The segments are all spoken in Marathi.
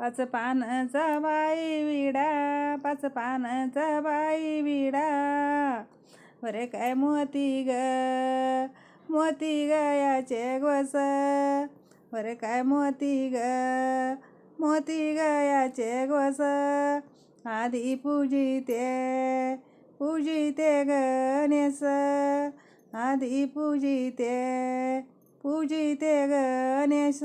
पाच पानाचा बाई विडा पाच पानाचा बाई विडा. बरे काय मोती ग मोती गयाचे गोस. बरे काय मोती ग मोती गयाचे गोस. आधी पूजिते पूजिते गणेश आधी पूजिते पूजिते गणेश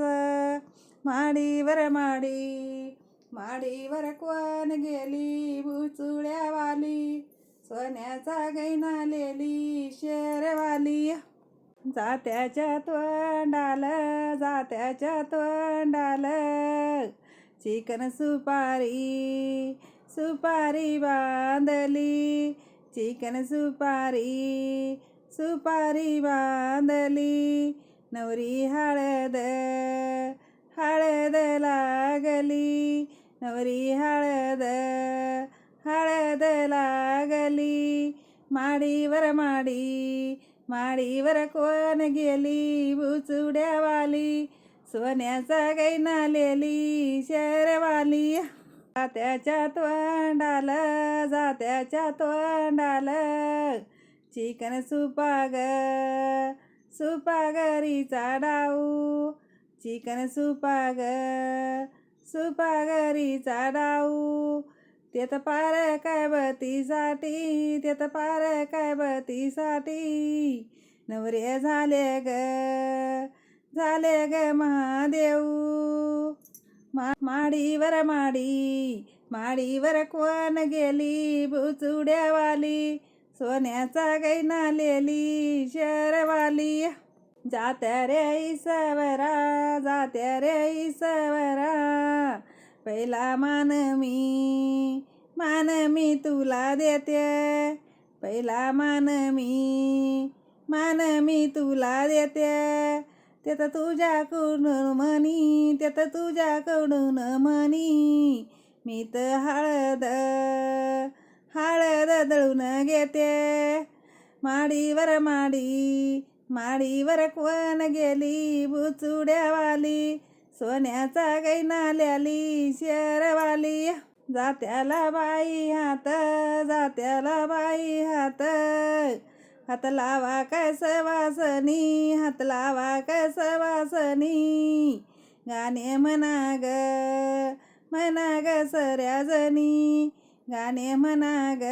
माडीवर माडी माडीवर कोण गेली बुचुळ्यावाली सोन्याचा गैनालेली शेरवाली जात्याच्या तोंडाल जात्याच्या तोंडाल चिकन सुपारी सुपारी बांधली चिकन सुपारी सुपारी बांधली नवरी हळद हळद लागली नवरी हळद हळद लागली माडीवर माडी माडीवर कोण गेली बुचुड्यावाली सोन्याचा गैनालेली शरवाली जात्याच्या तोंडाल जात्याच्या तोंडाल चिकन सुपाग सुपागरीचा डाऊ चिकन सुपाग सुपागरीचा डाऊ ते तर पार काय बतीसाठी ते तर पार काय बतीसाठी नवरे झाले ग झाले ग महादेव मा माडीवर माडी माडीवर कोण गेली बुचुड्यावाली सोन्याचा गैनालेली शरवाली जात्या रे ईसवरा जात्या रे ईसवरा. पहिला मान मी मान मी तुला देते. पहिला मान मी मान मी तुला देते. ते तर तुझ्याकडून म्हणी ते तर तुझ्याकडून म्हणी. मी तर हळद हळद दळून घेते. माडीवर माडी माडीवर कोण गेली बुचुड्यावाली सोन्याचा गैनाल्याली शेरवाली. जात्याला बाई हात जात्याला बाई हात. हात लावा कस वासनी हात लावा कस वासनी. गाणे म्हणा ग म्हणा ग सऱ्याजनी गाणे म्हणा ग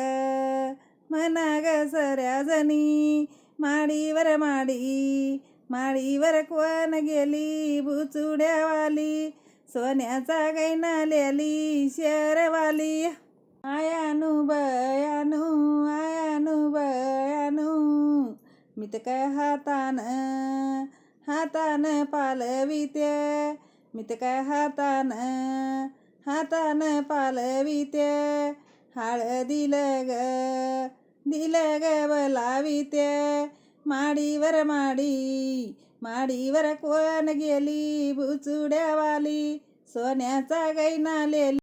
म्हणा ग सऱ्याजनी माडीवर माडी माडीवर कोण गेली बुचुड्यावाली सोन्याचा गैनालेली शेरवाली आयानु बयानु आयानु बयानु मी तर काय हातान हातानं पालविते मी तर काय हातान हातान पालविते हळदीलं ग दिलं ग बलाविते माडीवर माडी माडीवर कोण गेली बुचुड्यावाली सोन्याचा गैना लेली